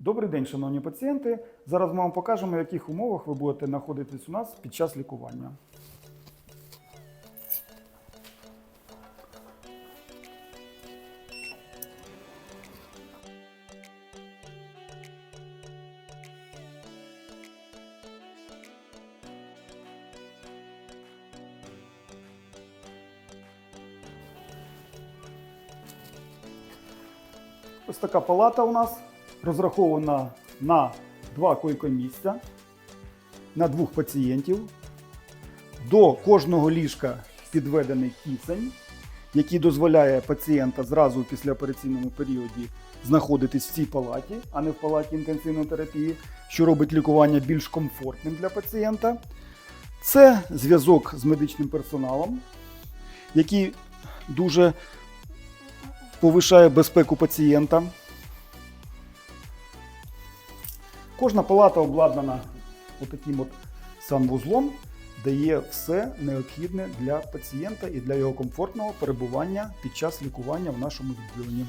Добрий день, шановні пацієнти. Зараз ми вам покажемо, в яких умовах ви будете знаходитись у нас під час лікування. Ось така палата у нас розрахована на два койкомісця, на двох пацієнтів. До кожного ліжка підведений кисень, який дозволяє пацієнта зразу в післяопераційному періоді знаходитись в цій палаті, а не в палаті інтенсивної терапії, що робить лікування більш комфортним для пацієнта. Це зв'язок з медичним персоналом, який дуже повишає безпеку пацієнта. Кожна палата обладнана отаким от санвузлом, де є все необхідне для пацієнта і для його комфортного перебування під час лікування в нашому відділенні.